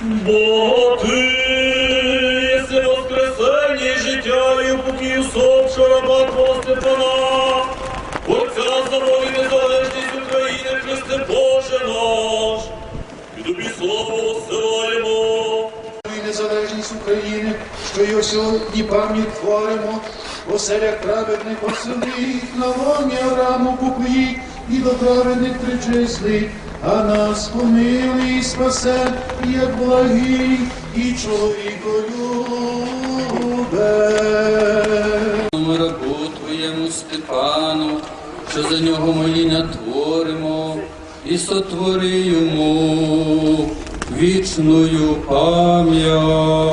Бо ти єси воскресення і життя і упокій усопшого раба Твого Степана, Отця і незалежність України, Христе Боже наш, і тобі славу і незалежність України, що й сьогодні пам'ять творимо, оселях праведних посилих, на вогня раму покоїть, і до праведних причислить, а нас помилуй і спасе, як благий і чоловіколюбе. рабу Твоєму Степану, що за нього моління творимо, і сотвори йому вічною пам'ять.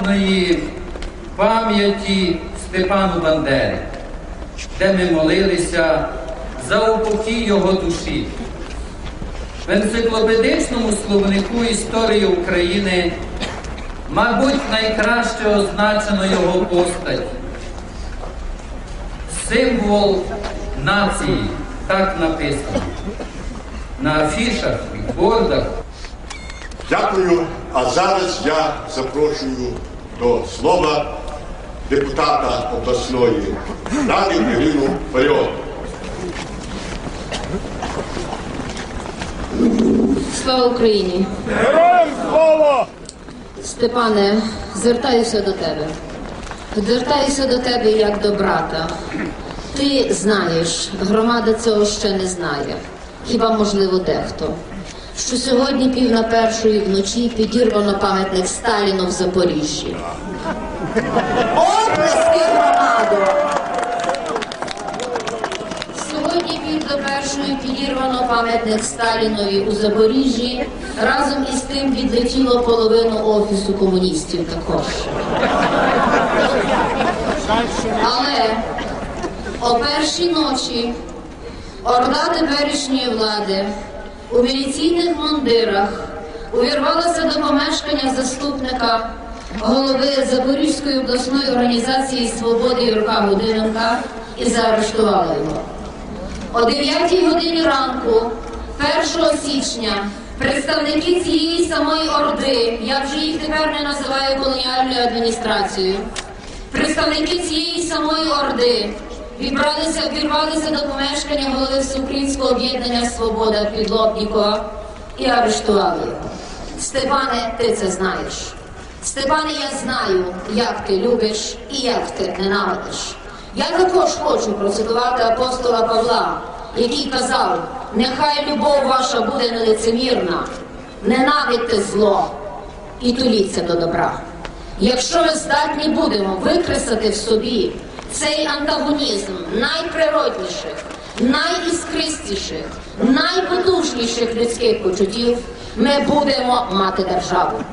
Преснопам'ятної пам'яті Степану Бандери, де ми молилися за упокій його душі. В енциклопедичному словнику історії України, мабуть, найкраще означено його постать. Символ нації, так написано. На афішах, бікбордах. Дякую. А зараз я запрошую до слова депутата обласної ради Ірину Фаріон. Слава Україні! Героям слава! Степане, звертаюся до тебе. Звертаюся до тебе як до брата. Ти знаєш, громада цього ще не знає. Хіба можливо дехто? Що сьогодні пів на першої вночі підірвано пам'ятник Сталіну в Запоріжжі. Оплески громаду! Сьогодні пів до першої підірвано пам'ятник Сталінові у Запоріжжі. Разом із тим відлетіло половину офісу комуністів також. Але о першій ночі орда теперішньої влади у міліційних мундирах увірвалася до помешкання заступника голови Запорізької обласної організації Свободи Юрка Гудиненка і заарештувала його. О 9 годині ранку, 1 січня, представники цієї самої Орди, я вже їх тепер не називаю колоніальною адміністрацією, представники цієї самої Орди вібралися, вірвалися до помешкання голови Всеукраїнського об'єднання Свобода Підлобнікова і арештували. Степане, ти це знаєш. Степане, я знаю, як ти любиш і як ти ненавидиш. Я також хочу процитувати апостола Павла, який казав: нехай любов ваша буде нелицемірна, ненавидьте зло і туліться до добра. Якщо ми здатні будемо викреслити в собі цей антагонізм найприродніших, найіскристіших, найпотужніших людських почуттів, ми будемо мати державу.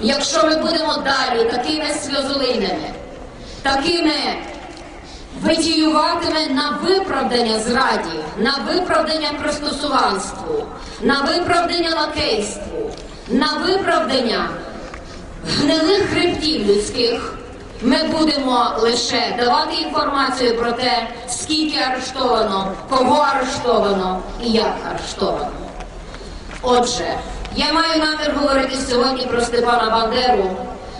Якщо ми будемо далі такими сльозолинами, такими витіюватиме на виправдання зраді, на виправдання пристосуванству, на виправдання лакейству, на виправдання гнилих хребтів людських. Ми будемо лише давати інформацію про те, скільки арештовано, кого арештовано і як арештовано. Отже, я маю намір говорити сьогодні про Степана Бандеру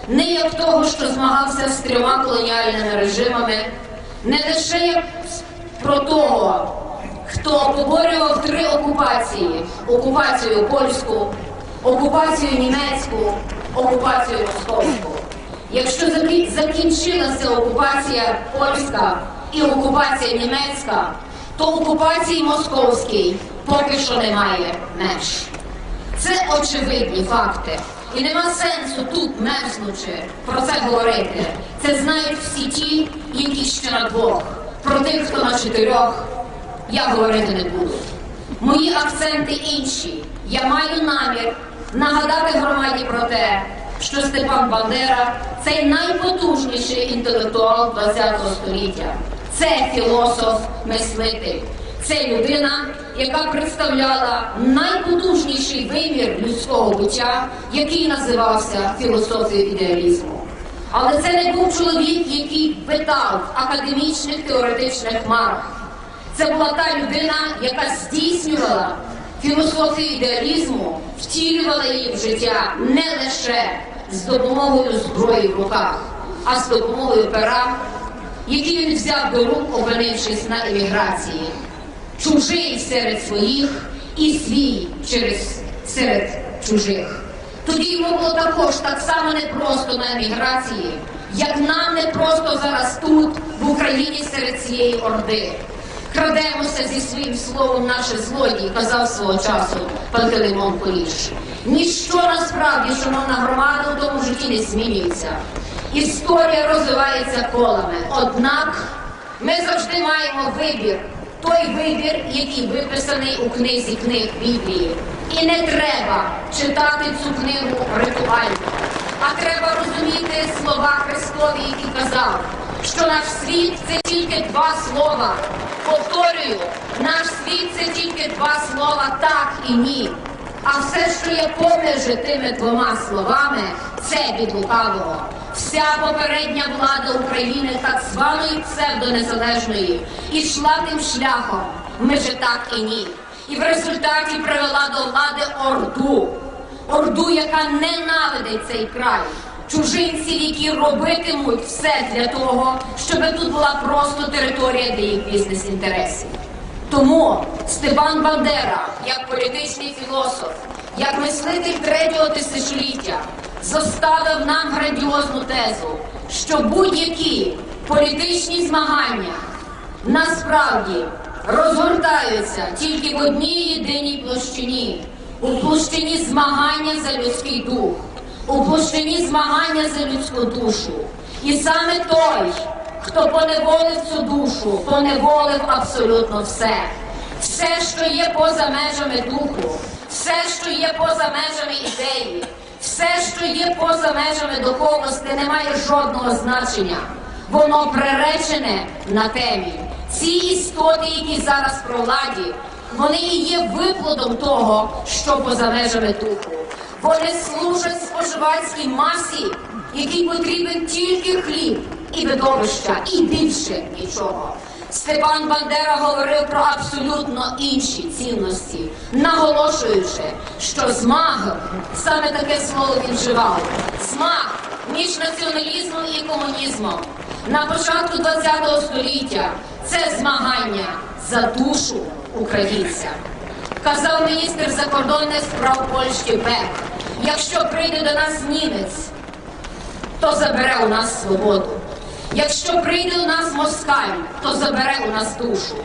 не як того, що змагався з трьома колоніальними режимами, не лише як про того, хто поборював три окупації: окупацію польську, окупацію німецьку, окупацію московську. Якщо закінчилася окупація польська і окупація німецька, то окупації московській поки що немає меж. Це очевидні факти. І нема сенсу тут, мерзнучи, про це говорити. Це знають всі ті, які ще на двох. Про тих, хто на чотирьох, я говорити не буду. Мої акценти інші. Я маю намір нагадати громаді про те, що Степан Бандера цей найпотужніший інтелектуал ХХ століття. Це філософ, мислитель. Це людина, яка представляла найпотужніший вимір людського буття, який називався філософією ідеалізму. Але це не був чоловік, який витав в академічних теоретичних марах. Це була та людина, яка здійснювала філософію ідеалізму, втілювала її в життя не лише з допомогою зброї в руках, а з допомогою пера, який він взяв до рук, опинившись на еміграції чужий серед своїх і свій через серед чужих. Тоді йому було також так само непросто на еміграції, як нам непросто зараз тут, в Україні, серед цієї орди. Крадемося зі своїм словом наше злодій, казав свого часу Пантелеймон Поліш. Ніщо насправді, шановна громада, у тому житті не змінюється. Історія розвивається колами. Однак ми завжди маємо вибір той вибір, який виписаний у книзі книг Біблії. І не треба читати цю книгу ритуально, а треба розуміти слова Христові, які казав, що наш світ це тільки два слова. Повторюю, наш світ це тільки два слова так і ні. А все, що є поміж тими двома словами, це від лукавого. Вся попередня влада України, так званої псевдонезалежної, ішла тим шляхом. Ми же так і ні. І в результаті привела до влади Орду. Орду, яка ненавидить цей край. Чужинців, які робитимуть все для того, щоб тут була просто територія для їх бізнес-інтересів. Тому Степан Бандера, як політичний філософ, як мислитель третього тисячоліття, зоставив нам грандіозну тезу, що будь-які політичні змагання насправді розгортаються тільки в одній єдиній площині, у площині змагання за людський дух, у площині змагання за людську душу. І саме той, хто поневолив цю душу, поневолив абсолютно все. Все, що є поза межами духу, все, що є поза межами ідеї, все, що є поза межами духовності, не має жодного значення. Воно приречене на темі. Ці істоти, які зараз про владі, вони і є виплодом того, що поза межами духу. Вони служать споживацькій масі, якій потрібен тільки хліб і видовища, і більше нічого. Степан Бандера говорив про абсолютно інші цінності, наголошуючи, що змаг саме таке слово він вживав. Змаг між націоналізмом і комунізмом на початку ХХ століття це змагання за душу українця. Казав міністр закордонних справ Польщі Бек, якщо прийде до нас німець, то забере у нас свободу. Якщо прийде у нас москаль, то забере у нас душу.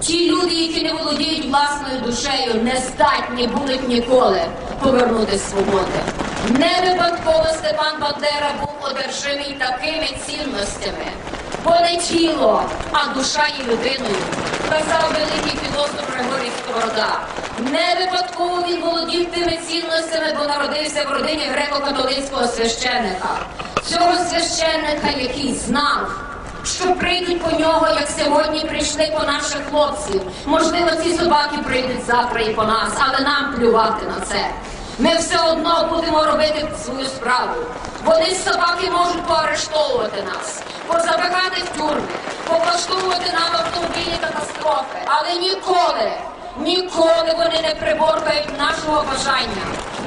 Ті люди, які не володіють власною душею, не здатні будуть ніколи повернути свободи. Не випадково Степан Бандера був одержимий такими цінностями, бо не тіло, а душа є людиною, казав великий філософ Григорій Сковорода. Не випадково він володів тими цінностями, бо народився в родині греко-католицького священника. Цього священника, який знав, що прийдуть по нього, як сьогодні прийшли по наших хлопців. Можливо, ці собаки прийдуть завтра і по нас, але нам плювати на це. Ми все одно будемо робити свою справу. Вони собаки можуть поарештовувати нас, позабирати в тюрми, поплаштовувати нам автомобільні катастрофи, але ніколи, ніколи вони не приборкають нашого бажання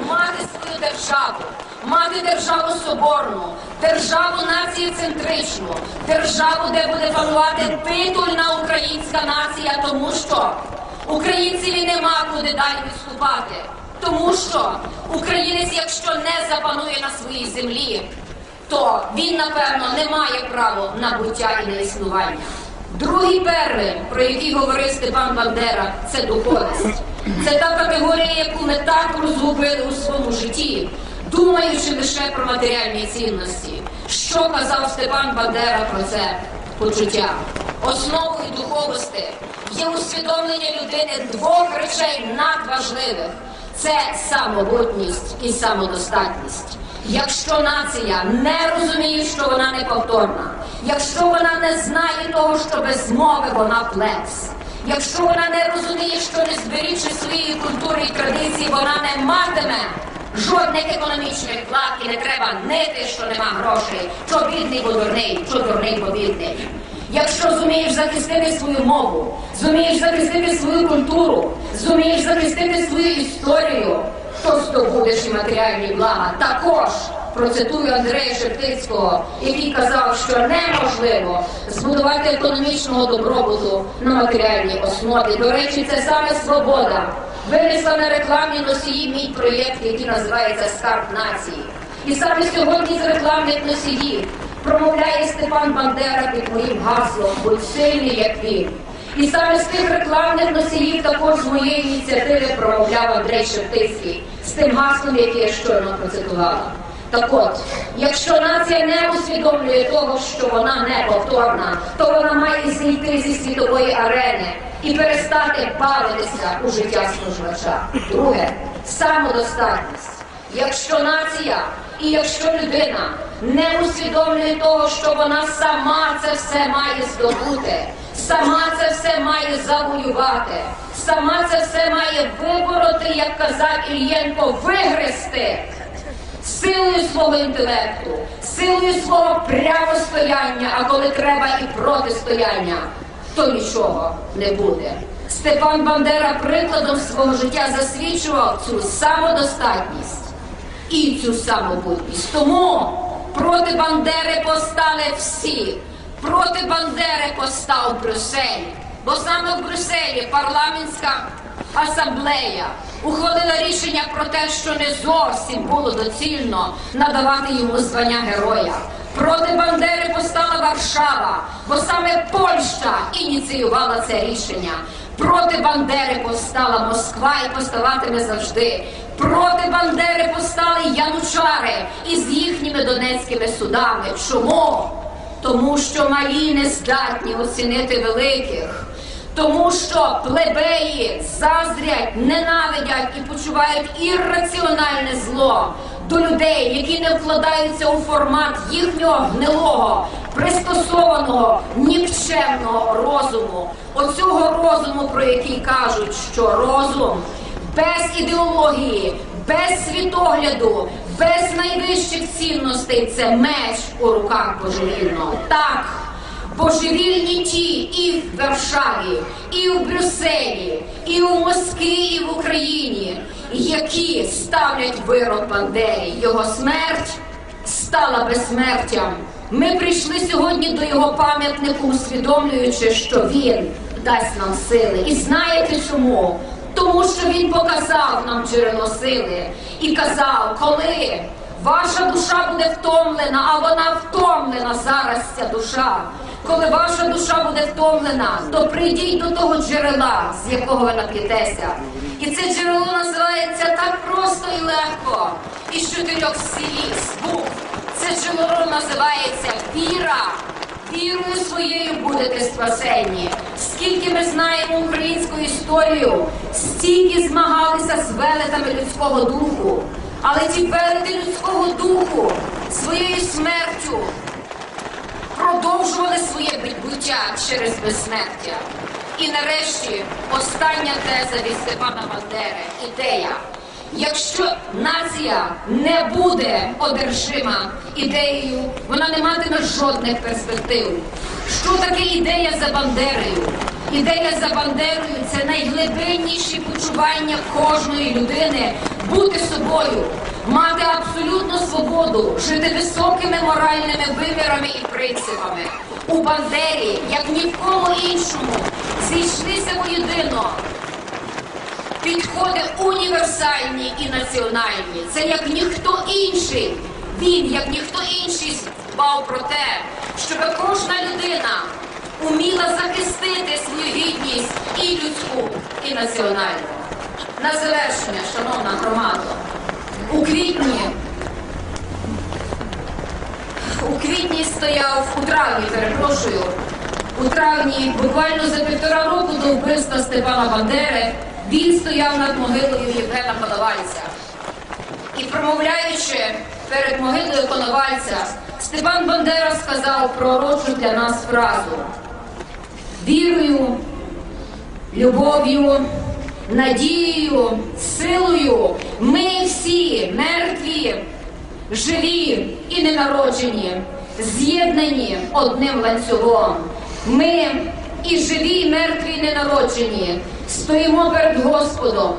мати свою державу, мати державу соборну, державу націєцентричну, державу, де буде панувати титульна українська нація, тому що українцеві нема куди далі відступати. Тому що українець, якщо не запанує на своїй землі, то він, напевно, не має права на буття і на існування. Другий первин, про який говорив Степан Бандера, це духовність. Це та категорія, яку ми так розгубили у своєму житті, думаючи лише про матеріальні цінності. Що казав Степан Бандера про це почуття? Основою духовості є усвідомлення людини двох речей надважливих: це самобутність і самодостатність. Якщо нація не розуміє, що вона неповторна, якщо вона не знає того, що без мови вона плебс, якщо вона не розуміє, що не зберігши своєї культури і традиції, вона не матиме жодних економічних вклад і не треба нити, що нема грошей, що бідний, бо дурний, що дурний, бо бідний. Якщо зумієш захистити свою мову, зумієш захистити свою культуру, зумієш захистити свою історію, то здобудеш і матеріальні блага. Також процитую Андрея Шептицького, який казав, що неможливо збудувати економічного добробуту на матеріальній основі. До речі, це саме свобода. Винесла на рекламні носії мій проєкт, який називається Скарб нації. І саме сьогодні з рекламних носіїв промовляє Степан Бандера під моїм гаслом Будь сильний, як він. І саме з тих рекламних носіїв також з моєї ініціативи промовляв Андрей Шептицький з тим гаслом, яке я щойно процитувала. Так от, якщо нація не усвідомлює того, що вона неповторна, то вона має зійти зі світової арени і перестати бавитися у життя споживача. Друге самодостатність. Якщо нація і якщо людина не усвідомлює того, що вона сама це все має здобути, сама це все має завоювати, сама це все має вибороти, як казав Ільєнко, вигризти силою свого інтелекту, силою свого прямостояння, а коли треба і протистояння, то нічого не буде. Степан Бандера прикладом свого життя засвідчував цю самодостатність і цю самобутність. Тому проти Бандери постали всі. Проти Бандери постав Брюссель. Бо саме в Брюсселі парламентська асамблея ухвалила рішення про те, що не зовсім було доцільно надавати йому звання героя. Проти Бандери постала Варшава, бо саме Польща ініціювала це рішення. Проти Бандери постала Москва і поставатиме завжди. Проти Бандери постали янучари із їхніми донецькими судами. Чому? Тому що малі не здатні оцінити великих. Тому що плебеї заздрять, ненавидять і почувають ірраціональне зло до людей, які не вкладаються у формат їхнього гнилого, пристосованого, нікчемного розуму. Оцього розуму, про який кажуть, що розум без ідеології, без світогляду, без найвищих цінностей це меч у руках божевільного. Так. Божевільні ті і в Варшаві, і в Брюсселі, і у Москві, і в Україні, які ставлять вирок Бандері. Його смерть стала безсмертям. Ми прийшли сьогодні до його пам'ятнику, усвідомлюючи, що він дасть нам сили. І знаєте чому? Тому що він показав нам джерело сили і казав, коли ваша душа буде втомлена, а вона втомлена зараз ця душа. Коли ваша душа буде втомлена, то прийдіть до того джерела, з якого ви нап'єтеся. І це джерело називається так просто і легко. Із чотирьох слів, букв. Це джерело називається віра. Вірою своєю будете спасені. Скільки ми знаємо українську історію, стільки змагалися з велетами людського духу. Але ті велети людського духу своєю смертю продовжували своє буття через безсмертя. І нарешті остання теза від Степана Бандери ідея. Якщо нація не буде одержима ідеєю, вона не матиме жодних перспектив. Що таке ідея за Бандерою? Ідея за Бандерою це найглибинніші почування кожної людини бути собою, мати абсолютну свободу, жити високими моральними вимірами і принципами. У Бандері, як ні в кому іншому, зійшлися воєдино підходи універсальні і національні. Це як ніхто інший. Він, як ніхто інший, дбав про те, щоб кожна людина уміла захистити свою гідність і людську, і національну. На завершення, шановна громада, у квітні. У квітні стояв у травні, перепрошую. У травні, буквально за півтора року до вбивства Степана Бандери, він стояв над могилою Євгена Коновальця. І промовляючи перед могилою Коновальця, Степан Бандера сказав пророчу для нас фразу: вірою, любов'ю, надією, силою ми всі мертві, живі і ненароджені, з'єднані одним ланцюгом. Ми і живі, і мертві, і ненароджені, стоїмо перед Господом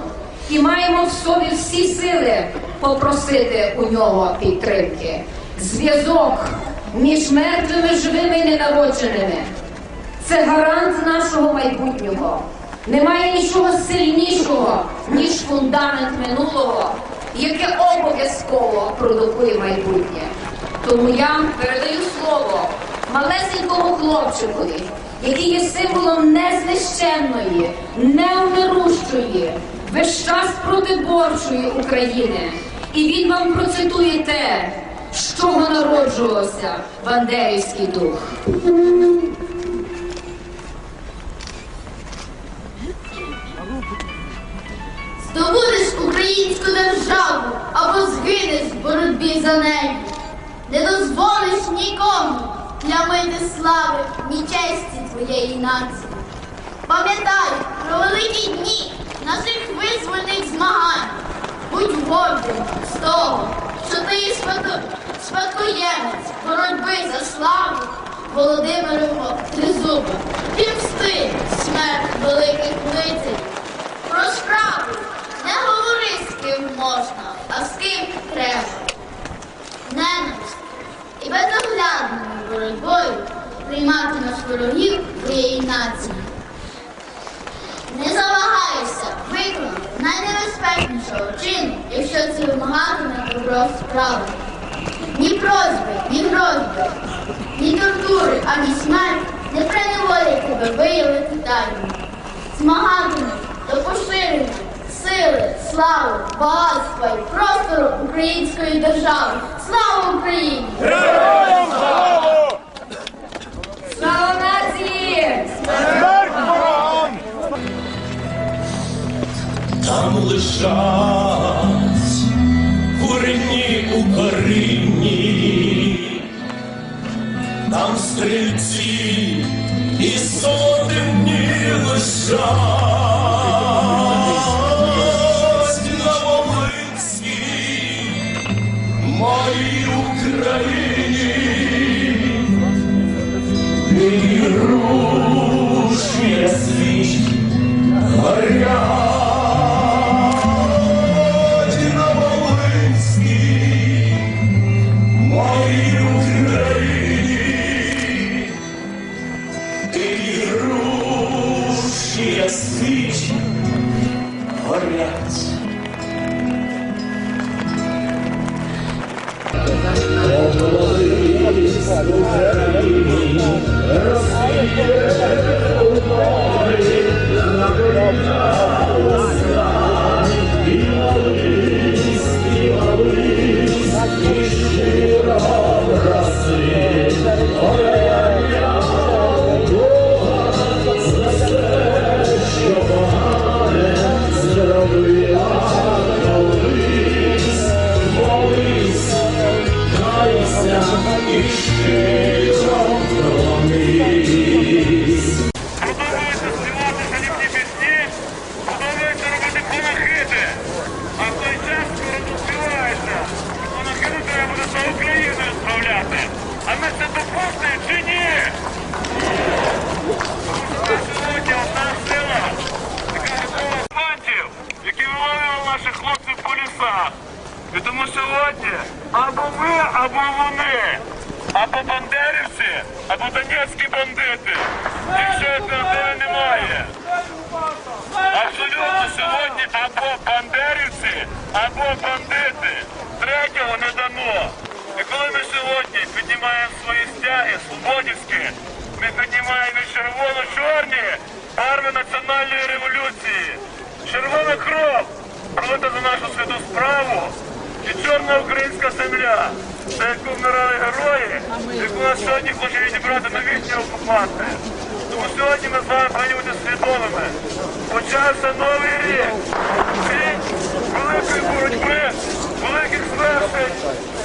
і маємо в собі всі сили попросити у нього підтримки. Зв'язок між мертвими, живими і ненародженими. Це гарант нашого майбутнього. Немає нічого сильнішого, ніж фундамент минулого, яке обов'язково продукує майбутнє. Тому я передаю слово малесенькому хлопчикові, який є символом незнищенної, неумирущої, весь час протиборчої України. І він вам процитує те, з чого народжувався Бандерівський дух. Українську державу або згинеш в боротьбі за неї. Не дозволиш нікому плямити слави ні честі твоєї нації. Пам'ятай про великі дні наших визвольних змагань. Будь гордим з того, що ти спадкоємець боротьби за славу Володимирового Тризуба. І мсти смерть великих лицарів. Про справу не говори з ким можна, а з ким треба. Ненависть і безоглядною боротьбою прийматимеш ворогів твоєї нації. Не завагайся виконати найнебезпечнішого чину, якщо це вимагатиме добро справи. Ні просьби, ні грозби, ні тортури, ані смерть не приневолять тебе виявити тайну. Змагатимеш до поширення сили, слави, багатства і простору української держави. Слава Україні! Слава Там лежать курені у корінні, там стрільці і сотень лежать або бандити. Третього не дано. І коли ми сьогодні піднімаємо свої стяги, свободівські, ми піднімаємо червоно-чорні арми національної революції. Червона кров пролита за нашу святу справу і чорна українська земля, за яку вмирали герої, яку нас сьогодні хоче відібрати новітні окупанти. Тому сьогодні ми з вами повинні бути свідомими. Почався новий рік. Великих звершень,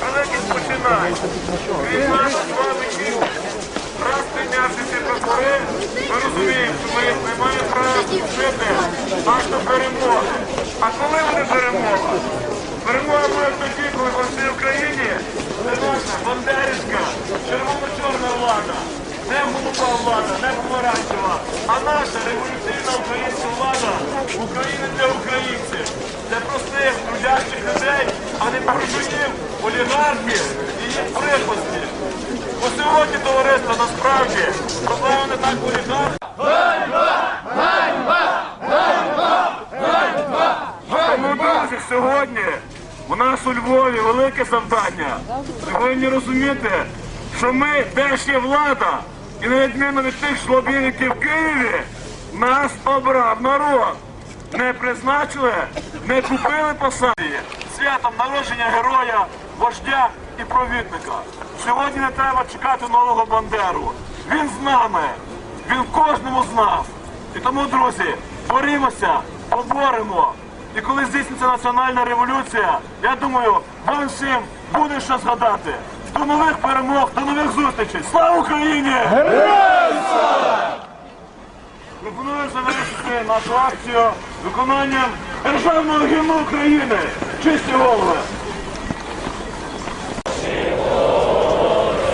великих починань. Він нас з вами діє. Раз прийнявши прапори, ми розуміємо, що ми не маємо права жити аж до. А коли буде перемога? Перемога буде тоді, коли Україні це наша бандерівська, червоно-чорна влада. Не голуба влада, не помаранчева, а наша революційна українська влада України для українців, для простих трудящих людей, а не буржуїв, олігархів і їх прихвостів. Бо сьогодні товариство насправді проблема не так олігархів. Друзі, сьогодні у нас у Львові велике завдання. Ви повинні розуміти, що ми теж є влада, і на відміну від тих шлобів, які в Києві, нас обрав народ. Не призначили, не купили посади. Святом народження героя, вождя і провідника. Сьогодні не треба чекати нового Бандеру. Він з нами, він кожному з нас. І тому, друзі, борімося, поборемо. І коли здійсниться національна революція, я думаю, вам всім буде що згадати. До нових перемог, до нових зустрічей. Слава Україні! Пропоную завершити нашу акцію виконанням державного гімну України. Чисті голови!